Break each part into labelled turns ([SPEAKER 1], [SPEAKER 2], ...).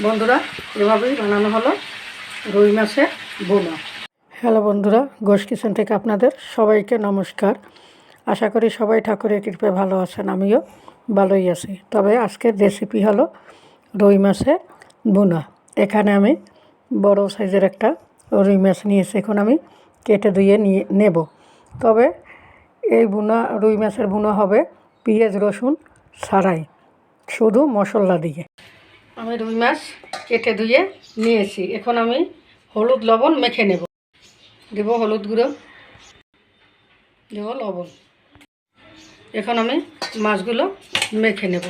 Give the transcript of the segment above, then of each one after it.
[SPEAKER 1] বন্ধুরা, এভাবেই বানানো হলো রুই মাছের বোনা। হ্যালো বন্ধুরা গোশ কিচেন থেকে আপনাদের সবাইকে নমস্কার। আশা করি সবাই ঠাকুরের কৃপায় ভালো আছেন, আমিও ভালোই আছি। তবে আজকের রেসিপি হলো রুই মাছের বোনা। এখানে আমি বড় সাইজের একটা রুই মাছ নিয়েছি, এখন আমি কেটে ধুয়ে নিয়ে নেব। তবে এই বুনা, রুই মাছের বুনা হবে পেঁয়াজ, রসুন ছাড়াই, শুধু মশলা দিয়ে। আমি রুই মাছ কেটে ধুয়ে নিয়েছি। এখন আমি হলুদ লবণ মেখে নেব। দেব হলুদ গুঁড়ো। দেব লবণ। এখন আমি মাছগুলো মেখে নেব।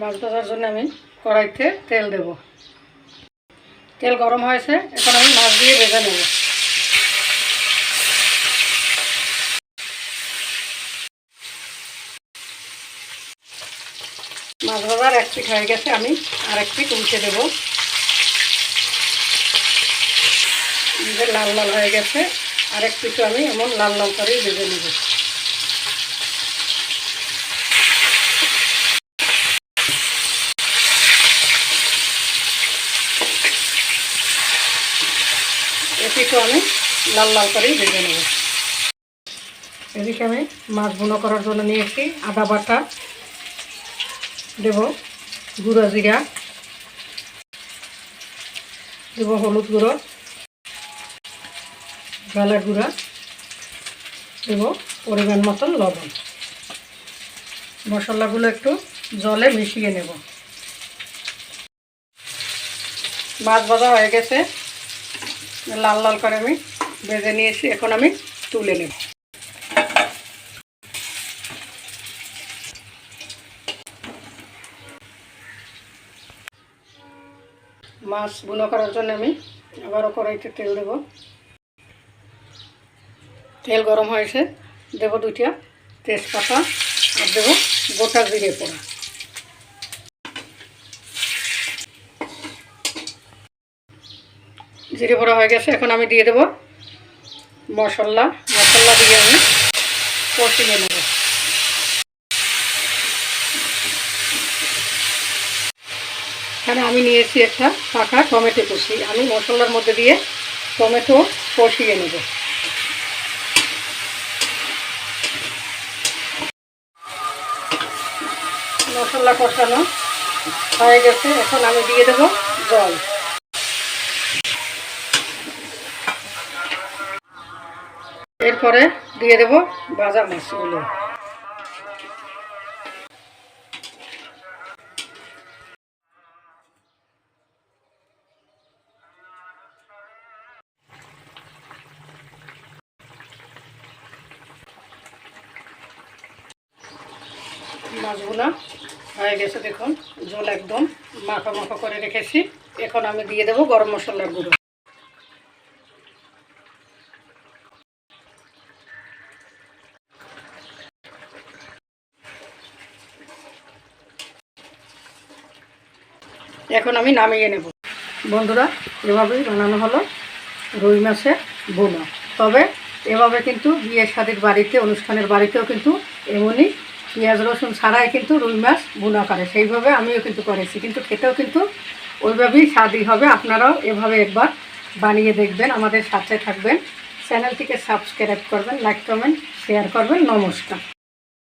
[SPEAKER 1] মাছ ভাজার জন্য আমি কড়াইতে তেল দেব। তেল গরম হয়েছে, এখন আমি মাছ দিয়ে ভেজে নেব। মাছ ভাজার এক পিঠ হয়ে গেছে, আমি আর এক পিঠ উল্টে দেবো। আমাদের লাল লাল হয়ে গেছে আর এক পিঠও আমি এমন লাল লাল করেই ভেজে নেব। এ পিঠও আমি লাল লাল করেই ভেজে নেব। এদিকে আমি মাছ বুনো করার জন্য নিয়েছি আদা বাটা। দেব, গুঁড়ো জিরা দেব হলুদ গুঁড়ো ঝালের গুঁড়া, দেব পরিমাণ মতন লবণ। মশলাগুলো একটু জলে মিশিয়ে নেব। মাছ ভাজা হয়ে গেছে। লাল লাল করে আমি ভেজে নিয়েছি, এখন আমি তুলে নেব। মাছ বুনো করার জন্য আমি আবারও কড়াইতে তেল দেব। তেল গরম হয়েছে দেব দুইটা তেজপাতা আর দেব গোটা জিরে পোড়া। জিরে পোড়া হয়ে গেছে, এখন আমি দিয়ে দেব মশলা। মশলা দিয়ে আমি কষিয়ে নেব। এখানে আমি নিয়েছি একটা পাকা টমেটো কষি। আমি মশলার মধ্যে দিয়ে টমেটো কষিয়ে নেব। মশলা কষানো হয়ে গেছে। এখন আমি দিয়ে দেব জল। এরপরে দিয়ে দেব ভাজা মাছগুলো। মাছগুলো হয়ে গেছে দেখুন জল একদম মাখা মাখা করে রেখেছি। এখন আমি দিয়ে দেবো গরম মশলার গুঁড়ো। এখন আমি নামিয়ে নেব। বন্ধুরা, এভাবেই বানানো হলো রুই মাছের বোনা। তবে এভাবে কিন্তু বিয়ের শাদির বাড়িতে, অনুষ্ঠানের বাড়িতেও কিন্তু এমনই পেঁয়াজ, রসুন ছাড়াই কিন্তু রুই মাছ বোনা করে। সেইভাবে আমিও কিন্তু করেছি, কিন্তু খেতেও কিন্তু ওইভাবেই স্বাদই হবে। আপনারাও এভাবে একবার বানিয়ে দেখবেন, আমাদের সাথে থাকবেন। চ্যানেলটিকে সাবস্ক্রাইব করবেন, লাইক, কমেন্ট, শেয়ার করবেন। নমস্কার।